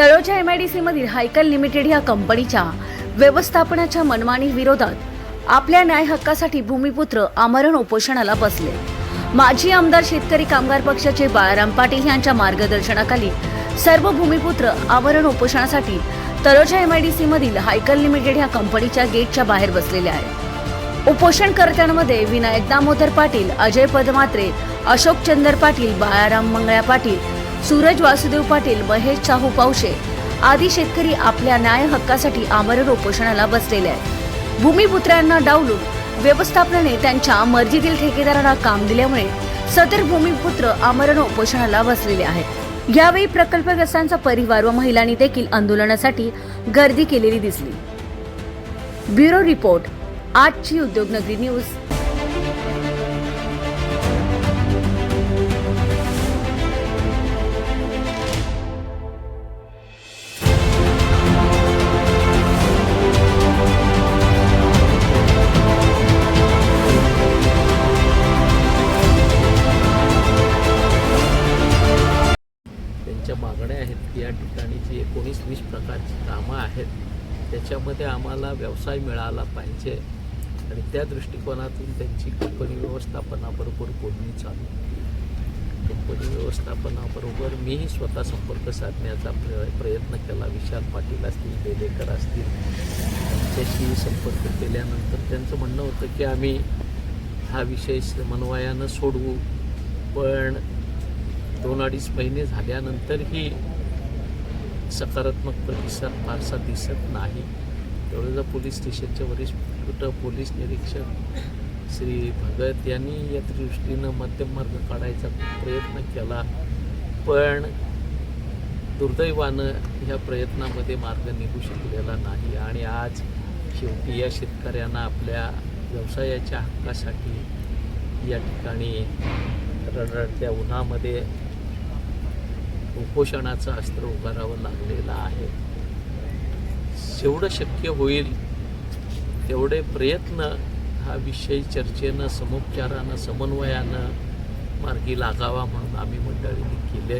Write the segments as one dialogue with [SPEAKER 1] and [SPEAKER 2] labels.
[SPEAKER 1] Taloja M I D सीमधील Hikal limited या कंपनीच्या व्यवस्थापनाच्या मनमानी विरोधात आपल्या न्याय हक्कासाठी भूमिपुत्र आमरण उपोषणाला बसले. माजी आमदार शेतकरी कामगार पक्षाचे बाळाराम पाटील यांच्या मार्गदर्शनाखाली सर्व भूमिपुत्र आमरण उपोषणासाठी तळोजा एम आय डी सीमधील हायकल लिमिटेड या कंपनीच्या गेटच्या बाहेर बसलेले आहेत. उपोषणकर्त्यांमध्ये विनायक दामोदर पाटील अजय पदमात्रे अशोक चंदर पाटील बाळाराम मंगळ्या पाटील सूरज वासुदेव पाटील महेश चाहू पावशे आदी शेतकरी आपल्या न्याय हक्कासाठी आमरण उपोषणाला बसलेले आहेत. भूमिपुत्रांना डावलून व्यवस्थापनाने त्यांच्या मर्जीतील ठेकेदारांना काम दिल्यामुळे सदर भूमिपुत्र आमरण उपोषणाला बसलेले आहेत. यावेळी प्रकल्पग्रस्तांचा परिवार व महिलांनी देखील आंदोलनासाठी गर्दी केलेली दिसली. ब्युरो रिपोर्ट आजची उद्योगनगरी न्यूज.
[SPEAKER 2] त्यांच्या मागण्या आहेत की या ठिकाणी जी एकोणीस वीस प्रकारची कामं आहेत त्याच्यामध्ये आम्हाला व्यवसाय मिळाला पाहिजे. आणि त्या दृष्टिकोनातून त्यांची कंपनी व्यवस्थापनाबरोबर बोलणी चालू. कंपनी व्यवस्थापनाबरोबर मीही स्वतः संपर्क साधण्याचा प्र प्रयत्न केला. विशाल पाटील असतील बेलेकर असतील त्यांच्याशी संपर्क केल्यानंतर त्यांचं म्हणणं होतं की आम्ही हा विषय समन्वयानं सोडवू. पण दोन अडीच महिने झाल्यानंतरही सकारात्मक प्रतिसाद फारसा दिसत नाही. तळोजा पोलीस स्टेशनचे वरिष्ठ पोलीस निरीक्षक श्री भगत यांनी या दृष्टीनं मध्यम मार्ग काढायचा प्रयत्न केला. पण दुर्दैवानं ह्या प्रयत्नामध्ये मार्ग निघू शकलेला नाही आणि आज शेवटी या शेतकऱ्यांना आपल्या व्यवसायाच्या हक्कासाठी या ठिकाणी रडरडत्या उन्हामध्ये उपोषणाचं अस्त्र उभारावं लागलेलं आहे. जेवढं शक्य होईल तेवढे प्रयत्न हा विषय चर्चेनं समुपचारानं समन्वयानं मार्गी लागावा म्हणून आम्ही मंडळींनी केले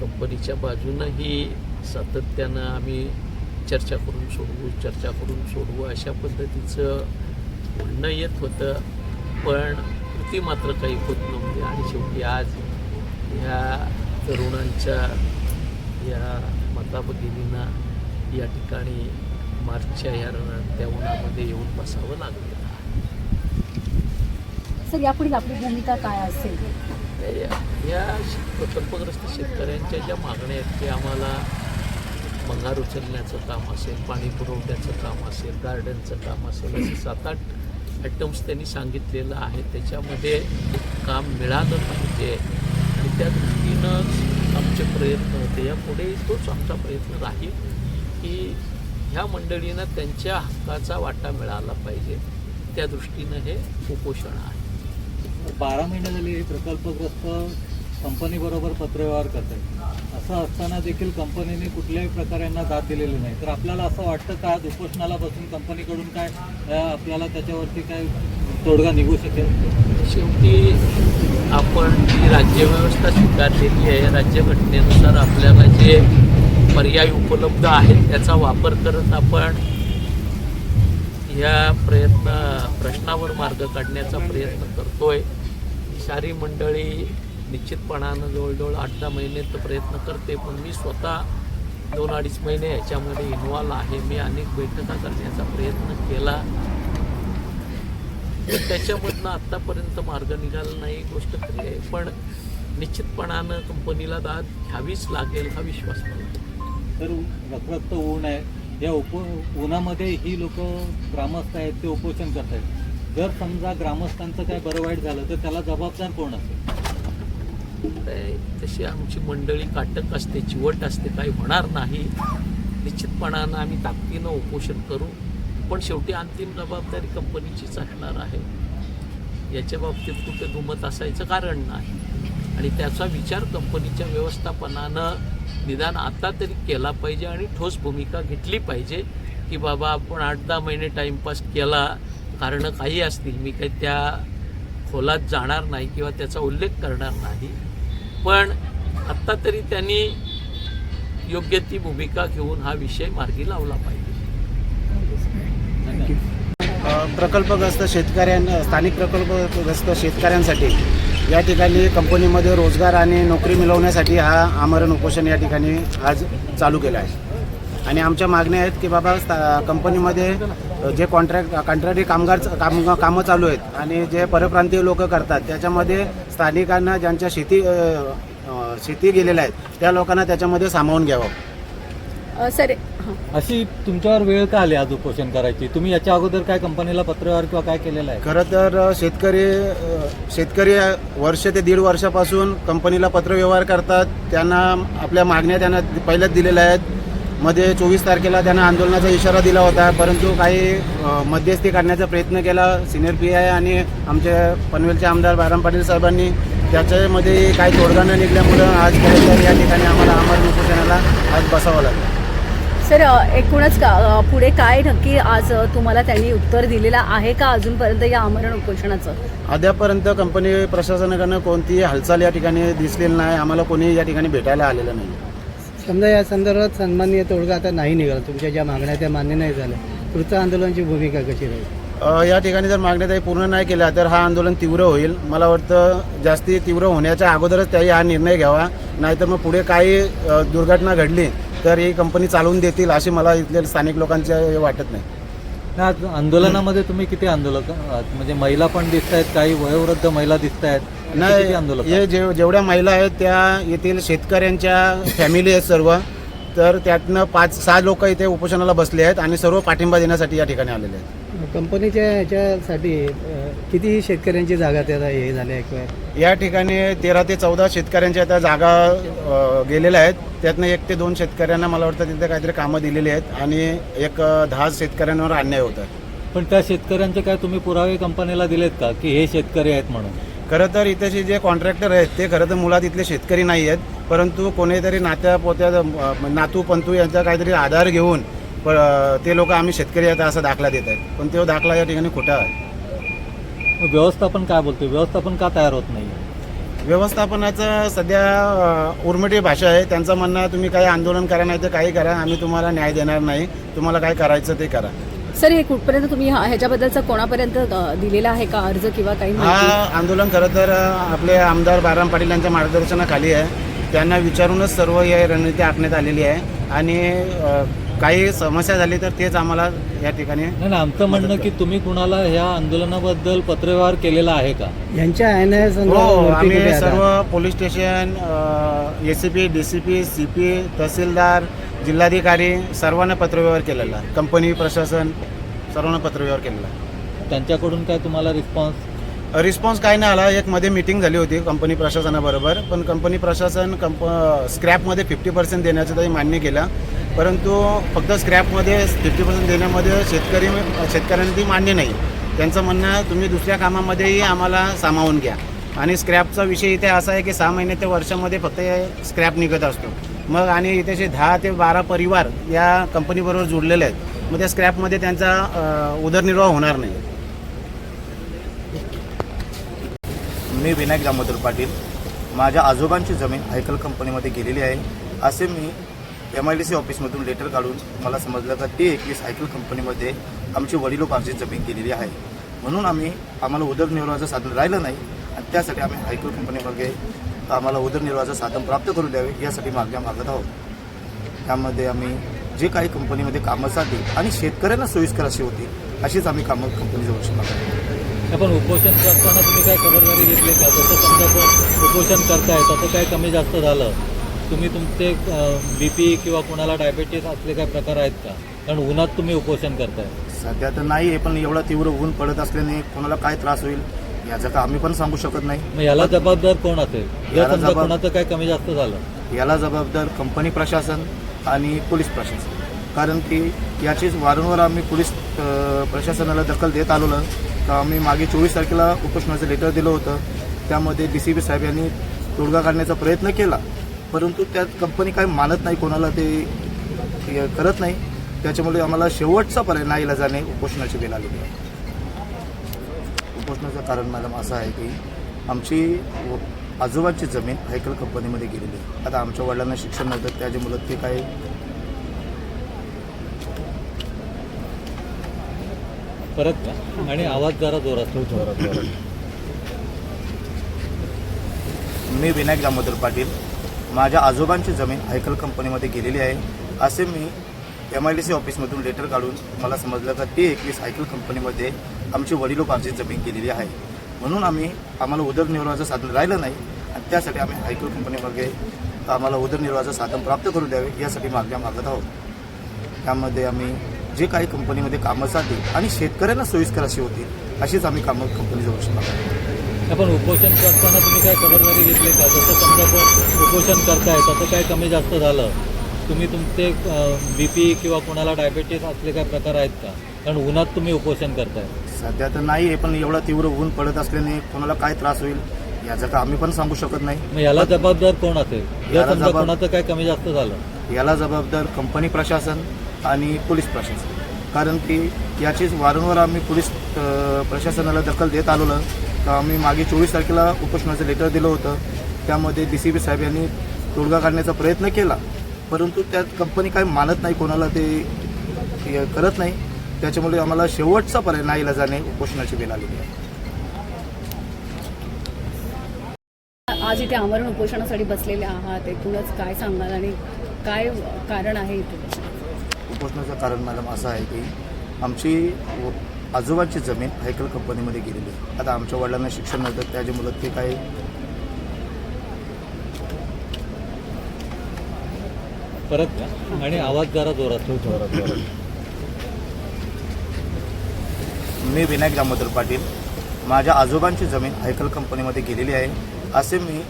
[SPEAKER 2] कंपनीच्या बाजूनंही सातत्यानं आम्ही चर्चा करून सोडवू चर्चा करून सोडवू अशा पद्धतीचं म्हणणं येत होतं. पण कृती मात्र काही होत नव्हती आणि शेवटी आज ह्या तरुणांच्या या मताबगिरीनं या ठिकाणी मार्चच्या ह्या त्या उन्हामध्ये येऊन बसावं लागलेलं आहे.
[SPEAKER 1] सर यापुढील आपली भूमिका काय असेल?
[SPEAKER 2] या- या प्रकल्पग्रस्त शेतकऱ्यांच्या ज्या मागण्या आहेत की आम्हाला मंगार उचलण्याचं काम असेल पाणी पुरवठ्याचं काम असेल गार्डनचं काम असेल असे सात आठ आयटम्स त्यांनी सांगितलेलं आहे. त्याच्यामध्ये काम मिळालं पाहिजे. त्या दृष्टीनं आमचे प्रयत्न होते. यापुढे तोच आमचा प्रयत्न राहील की ह्या मंडळींना त्यांच्या हक्काचा वाटा मिळाला पाहिजे. त्या दृष्टीनं हे उपोषण आहे.
[SPEAKER 3] बारा महिने झाले हे प्रकल्पग्रस्त कंपनीबरोबर पत्रव्यवहार करत आहेत. असं असताना देखील कंपनीने कुठल्याही प्रकारे यांना दाद दिलेली नाही. तर आपल्याला असं वाटतं का आज उपोषणाला बसून कंपनीकडून काय आपल्याला त्याच्यावरती काय तोडगा निघू शकेल?
[SPEAKER 2] शेवटी जी राज्यव्यवस्था स्वीकारलेली आहे. राज्यघटनेनुसार आपल्याला जे पर्याय उपलब्ध आहेत त्याचा वापर करत आपण ह्या प्रयत्न प्रश्नावर मार्ग काढण्याचा प्रयत्न करतोय. सारी मंडळी निश्चितपणानं जवळजवळ आठ दहा महिने तर प्रयत्न करते पण मी स्वतः दोन अडीच महिने याच्यामध्ये इन्व्हॉल्व आहे. मी अनेक बैठका करण्याचा प्रयत्न केला. पण त्याच्यामधनं आत्तापर्यंत मार्ग निघाला नाही गोष्ट खरी आहे. पण निश्चितपणानं कंपनीला दाद घ्यावीच लागेल हा विश्वास मला.
[SPEAKER 3] तर रखरखत ऊन आहे या उप उन्हामध्ये ही लोक ग्रामस्थ आहेत ते उपोषण करत आहेत जर समजा ग्रामस्थांचं काय बरं वाईट झालं तर त्याला जबाबदार कोण असेल?
[SPEAKER 2] तशी आमची मंडळी काटक असते चिवट असते काही होणार नाही. निश्चितपणानं आम्ही ताकदीनं उपोषण करू. पण शेवटी अंतिम जबाबदारी कंपनीचीच असणार आहे. याच्या बाबतीत कुठे दुमत असायचं कारण नाही. आणि त्याचा विचार कंपनीच्या व्यवस्थापनानं निदान आता तरी केला पाहिजे आणि ठोस भूमिका घेतली पाहिजे की बाबा आपण आठ दहा महिने टाईमपास केला कारणं काही असतील. मी काही त्या खोलात जाणार नाही किंवा त्याचा उल्लेख करणार नाही. पण आत्ता तरी त्यांनी योग्य ती भूमिका घेऊन हा विषय मार्गी लावला पाहिजे.
[SPEAKER 4] प्रकल्पग्रस्त शेतकऱ्यां स्थानिक प्रकल्पग्रस्त शेतकऱ्यांसाठी या ठिकाणी कंपनीमध्ये रोजगार आणि नोकरी मिळवण्यासाठी हा आमरण उपोषण या ठिकाणी आज चालू केलं आहे. आणि आमच्या मागण्या आहेत की बाबा स्था- कंपनीमध्ये जे कॉन्ट्रॅक्ट कॉन्ट्रॅक्टी कामगार काम कामं चालू आहेत आणि जे परप्रांतीय लोक करतात त्याच्यामध्ये स्थानिकांना ज्यांच्या शेती शेती गेलेल्या आहेत त्या लोकांना त्याच्यामध्ये सामावून घ्यावं.
[SPEAKER 1] सर हां.
[SPEAKER 3] अशी तुमच्यावर वेळ का आली आज उपोषण करायची? तुम्ही याच्या अगोदर काय कंपनीला पत्रव्यवहार किंवा काय केलेला आहे?
[SPEAKER 4] खरं तर शेतकरी शेतकरी वर्ष ते दीड वर्षापासून कंपनीला पत्रव्यवहार करतात. त्यांना आपल्या मागण्या त्यांना पहिल्याच दिलेल्या आहेत. मध्ये चोवीस तारखेला त्यांना आंदोलनाचा इशारा दिला होता. परंतु काही मध्यस्थी काढण्याचा प्रयत्न केला. सिनियर पी आय आणि आमचे पनवेलचे आमदार बाराम पाटील साहेबांनी. त्याच्यामध्ये काही तोडगा न निघल्यामुळं आज या ठिकाणी आम्हाला अमर उपोषणाला आज बसावं लागलं.
[SPEAKER 1] सर एकूणच का पुढे काय नक्की आज तुम्हाला त्यांनी उत्तर दिलेलं आहे का अजूनपर्यंत या आमरण उपोषणाचं?
[SPEAKER 4] अद्यापर्यंत कंपनी प्रशासनाकडनं कोणतीही हालचाल या ठिकाणी दिसलेली नाही. आम्हाला कोणी या ठिकाणी भेटायला आलेलं नाही.
[SPEAKER 5] समजा या संदर्भात सन्माननीय तोडगा आता नाही निघाला. तुमच्या ज्या मागण्या त्या मान्य नाही झाल्या. पुढचं आंदोलनाची भूमिका कशी राहील?
[SPEAKER 4] या ठिकाणी जर मागण्या काही पूर्ण नाही केल्या तर हा आंदोलन तीव्र होईल. मला वाटतं जास्ती तीव्र होण्याच्या अगोदरच त्याही हा निर्णय घ्यावा. नाहीतर मग पुढे काही दुर्घटना घडली तर ही कंपनी चालवून देतील अशी मला इथले स्थानिक लोकांचे हे वाटत नाही.
[SPEAKER 3] आज आंदोलनामध्ये तुम्ही किती आंदोलक आहात? म्हणजे महिला पण दिसत आहेत काही वयोवृद्ध महिला दिसत आहेत
[SPEAKER 4] नाही
[SPEAKER 3] आंदोलक
[SPEAKER 4] हे जे जेवढ्या महिला आहेत त्या येथील शेतकऱ्यांच्या फॅमिली आहेत सर्व. तर त्यातनं पाच सहा लोक इथे उपोषणाला बसले आहेत आणि सर्व पाठिंबा देण्यासाठी या ठिकाणी आलेले आहेत.
[SPEAKER 5] कंपनीच्या ह्याच्यासाठी किती शेतकऱ्यांची जागा त्याला हे झाल्या किंवा
[SPEAKER 4] या ठिकाणी तेरा ते चौदा शेतकऱ्यांच्या त्या जागा अ, गेलेल्या आहेत. त्यातनं एक ते दोन शेतकऱ्यांना मला वाटतं तिथे काहीतरी कामं दिलेली आहेत आणि एक अ, दहा शेतकऱ्यांवर अन्याय होत आहे.
[SPEAKER 3] पण त्या शेतकऱ्यांचे काय तुम्ही पुरावे कंपनीला दिलेत का की हे शेतकरी आहेत म्हणून?
[SPEAKER 4] खरं तर इथेचे जे कॉन्ट्रॅक्टर आहेत ते खरं तर मुळात इथले शेतकरी नाही आहेत. परंतु कोणीतरी नात्या पोत्या अ, नातू पंतू यांचा काहीतरी आधार घेऊन प- ते लोक आम्ही शेतकरी आहेत असा दाखला देत आहेत. पण तो दाखला या ठिकाणी खोटा आहे.
[SPEAKER 3] मग व्यवस्थापन काय बोलतो व्यवस्थापन का तयार होत नाही
[SPEAKER 4] व्यवस्थापनाचं सध्या उर्मटी भाषा आहे. त्यांचं म्हणणं आहे, तुम्ही काही आंदोलन करा नाही तर काही करा. आम्ही तुम्हाला न्याय देणार नाही. तुम्हाला काय करायचं ते करा.
[SPEAKER 1] सर हे कुठपर्यंत तुम्ही हा- ह्याच्याबद्दलचा कोणापर्यंत अ, दिलेला आहे का अर्ज किंवा काही
[SPEAKER 4] हा
[SPEAKER 1] माहिती?
[SPEAKER 4] आंदोलन खरं तर आपले आमदार बाराम पाटील यांच्या मार्गदर्शनाखाली आहे. त्यांना विचारूनच सर्व ही रणनीती आखण्यात आलेली आहे. आणि अ, काही समस्या झाली तर तेच आम्हाला या ठिकाणी
[SPEAKER 3] नाही ना आमचं म्हणणं की तुम्ही कुणाला ह्या आंदोलनाबद्दल पत्रव्यवहार केलेला आहे का?
[SPEAKER 5] यांच्या आहे
[SPEAKER 4] हो आम्ही सर्व police station S C P D C P C P तहसीलदार जिल्हाधिकारी सर्वांना पत्रव्यवहार केलेला. आहे. कंपनी प्रशासन सर्वांना पत्रव्यवहार केलेला. आहे.
[SPEAKER 3] त्यांच्याकडून काय तुम्हाला रिस्पॉन्स
[SPEAKER 4] रिस्पॉन्स काय नाही आला. एक मध्ये मीटिंग झाली होती कंपनी प्रशासनाबरोबर. पण कंपनी प्रशासन कंप स्क्रॅपमध्ये फिफ्टी पर्सेंट देण्याचं त्यांनी मान्य केलं. परंतु फक्त स्क्रॅपमध्ये फिफ्टी पर्सेंट देण्यामध्ये शेतकरी शेतकऱ्यांना ती मान्य नाही. त्यांचं म्हणणं आहे, तुम्ही दुसऱ्या कामामध्येही आम्हाला सामावून घ्या. आणि स्क्रॅपचा विषय इथे असा आहे की सहा महिने ते वर्षामध्ये फक्त स्क्रॅप निघत असतो. मग आणि इथे असे दहा ते बारा परिवार या कंपनीबरोबर जुडलेले आहेत. मग त्या स्क्रॅपमध्ये त्यांचा उदरनिर्वाह होणार नाही.
[SPEAKER 6] मी विनायक दामोदर पाटील. माझ्या आजोबांची जमीन हायकल कंपनीमध्ये गेलेली आहे. असे मी एम आय डी सी ऑफिसमधून लेटर काढून मला समजलं का ते एकवीस सायकल कंपनीमध्ये आमची वडिलोपार्जित जमीन केलेली आहे. म्हणून आम्ही आम्हाला उदरनिर्वाहाचं साधन राहिलं नाही आणि त्यासाठी आम्ही हायकल कंपनीमध्ये आम्हाला उदरनिर्वाहाचं साधन प्राप्त करून द्यावे यासाठी मागण्या मागत आहोत. त्यामध्ये आम्ही जे काही कंपनीमध्ये कामासाठी आणि शेतकऱ्यांना सोयीस्कर अशी होती अशीच आम्ही कामं कंपनीजवळ मागतो
[SPEAKER 3] आपण उपोषण करताना तुम्ही काय खबरदारी घेतली का? जसं समजा उपोषण करताय तसं काय कमी जास्त झालं. तुम्ही तुमचे बी पी किंवा कोणाला डायबेटीस असले काय प्रकार आहेत का? कारण उन्हात तुम्ही उपोषण करताय.
[SPEAKER 6] सध्या तर नाही आहे पण एवढा तीव्र ऊन पडत असल्याने कोणाला काय त्रास होईल याचं का आम्ही पण सांगू शकत नाही.
[SPEAKER 3] मग याला जबाबदार कोण असेल? जर
[SPEAKER 6] याला
[SPEAKER 3] समजा
[SPEAKER 6] जबाब-
[SPEAKER 3] कोणाचं काय कमी जास्त झालं.
[SPEAKER 6] याला जबाबदार कंपनी प्रशासन आणि पोलीस प्रशासन. कारण की याचीच वारंवार आम्ही पोलीस अ, प्रशासनाला दखल देत आलो ना तर आम्ही मागे चोवीस तारखेला उपोषणाचं लेटर दिलं होतं. त्यामध्ये डी सी पी साहेब यांनी तोडगा काढण्याचा प्रयत्न केला. परंतु त्यात कंपनी काय मानत नाही कोणाला ते करत नाही. त्याच्यामुळे आम्हाला शेवटचा पर्याय नाईला जाणे उपोषणाची वेळ आलेली आहे. उपोषणाचं कारण मॅडम असं आहे की आमची आजोबांची जमीन हायकल कंपनीमध्ये गेलेली आहे. आता आमच्या वडिलांना शिक्षण नव्हतं त्याच्या मुलं ते काय
[SPEAKER 3] परत का? आणि आवाज जरा जोरात.
[SPEAKER 6] मी विनायक दामोदर पाटील. माझ्या आजोबांची जमीन हायकल कंपनीमध्ये गेलेली आहे. असे मी एम आय डी सी ऑफिसमधून लेटर काढून मला समजलं का ती एकवीस हायकल कंपनीमध्ये आमची वडिलोपार्जित जमीन गेलेली आहे. म्हणून आम्ही आम्हाला उदरनिर्वाहाचं साधन राहिलं नाही आणि त्यासाठी आम्ही हायकल कंपनीमध्ये आम्हाला उदरनिर्वाहाचं साधन प्राप्त करून द्यावे यासाठी मागण्या मागत आहोत. त्यामध्ये आम्ही जे काही कंपनीमध्ये कामं चालतील आणि शेतकऱ्यांना सोयीस्कर अशी होती अशीच आम्ही कामं कंपनीजवळ शिकणार
[SPEAKER 3] आपण उपोषण करताना तुम्ही काय खबरदारी घेतली का? जसं समजा आपण उपोषण करताय तसं काय कमी जास्त झालं. तुम्ही तुमचे बी पी किंवा कोणाला डायबेटीस असले काय प्रकार आहेत का? कारण उन्हात तुम्ही उपोषण करताय.
[SPEAKER 6] सध्या तर नाही आहे पण एवढा तीव्र ऊन पडत असल्याने कोणाला काय त्रास होईल याचं का आम्ही पण सांगू शकत नाही.
[SPEAKER 3] मग याला जबाबदार कोण असेल? जर समजा कोणाचं काय कमी जास्त झालं.
[SPEAKER 6] याला जबाबदार कंपनी प्रशासन आणि पोलीस प्रशासन. कारण की याचीच वारंवार आम्ही पोलीस प्रशासनाला दखल देत आलो तर आम्ही मागे चोवीस तारखेला उपोषणाचं लेटर दिलं होतं. त्यामध्ये डी सी बी साहेब यांनी तोडगा काढण्याचा प्रयत्न केला. परंतु त्यात कंपनी काही मानत नाही कोणाला ते करत नाही. त्याच्यामुळे आम्हाला शेवटचा पर्याय नाही जाणे उपोषणाची वेळ आलेली आहे.
[SPEAKER 1] आज इथे आमरण उपोषणासाठी बसलेले आहात. एकूणच काय सांगाल आणि काय कारण आहे इथे?
[SPEAKER 6] उपोषणाचं कारण मॅडम असं आहे की आमची आजोबांची जमीन हायकल कंपनीमध्ये गेलेली आहे. आता आमच्या वडिलांना शिक्षण नव्हतं त्याच्या मुलं ते काही
[SPEAKER 3] परत आणि आवाज जरा जोरात.
[SPEAKER 6] मी विनायक दामोदर पाटील. माझ्या आजोबांची जमीन हायकल कंपनीमध्ये गेलेली आहे. असे मी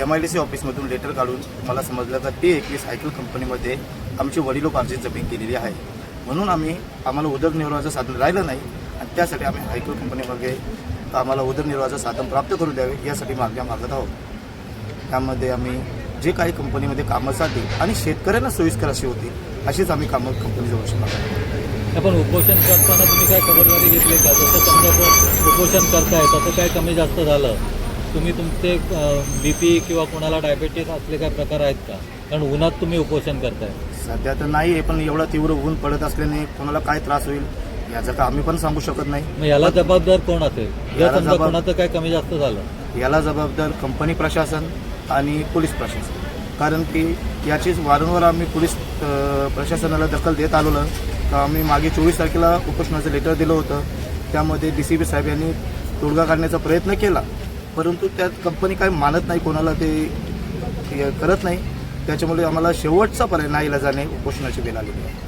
[SPEAKER 6] एम आय डी सी ऑफिसमधून लेटर काढून मला समजलं का ती एकवीस सायकल कंपनीमध्ये आमची वडिलोपार्जित जमीन केलेली आहे. म्हणून आम्ही आम्हाला उदरनिर्वाहाचं साधन राहिलं नाही आणि त्यासाठी आम्ही हायकल कंपनीमध्ये आम्हाला उदरनिर्वाहाचं साधन प्राप्त करून द्यावे यासाठी मागण्या मागत आहोत. त्यामध्ये आम्ही जे काही कंपनीमध्ये कामं चालतील आणि शेतकऱ्यांना सोयीस्कर अशी होती अशीच आम्ही कामं कंपनीजवळ शिकणार
[SPEAKER 3] आपण उपोषण करताना तुम्ही काय खबरदारी घेतली का? जसं समजा उपोषण करताय तसं काय कमी जास्त झालं? तुम्ही तुमचे बी पी किंवा कोणाला डायबेटीस असले काय प्रकार आहेत का? कारण उन्हात तुम्ही उपोषण करताय.
[SPEAKER 6] सध्या तर नाही आहे पण एवढा तीव्र ऊन पडत असल्याने कोणाला काय त्रास होईल याचं का आम्ही पण सांगू शकत नाही.
[SPEAKER 3] मग याला जबाबदार कोण असेल?
[SPEAKER 6] याला
[SPEAKER 3] समजा
[SPEAKER 6] जबाब-
[SPEAKER 3] कोणाचं काय कमी जास्त झालं.
[SPEAKER 6] याला जबाबदार कंपनी प्रशासन आणि पोलीस प्रशासन. कारण की याचीच वारंवार आम्ही पोलीस अ, प्रशासनाला दखल देत आलो तर आम्ही मागे चोवीस तारखेला उपोषणाचं लेटर दिलं होतं. त्यामध्ये डी सी बी साहेब यांनी तोडगा काढण्याचा प्रयत्न केला. परंतु त्यात कंपनी काय मानत नाही कोणाला ते करत नाही. त्याच्यामुळे आम्हाला शेवटचा पर्याय नाही जाणे उपोषणाची वेळ आलेली आहे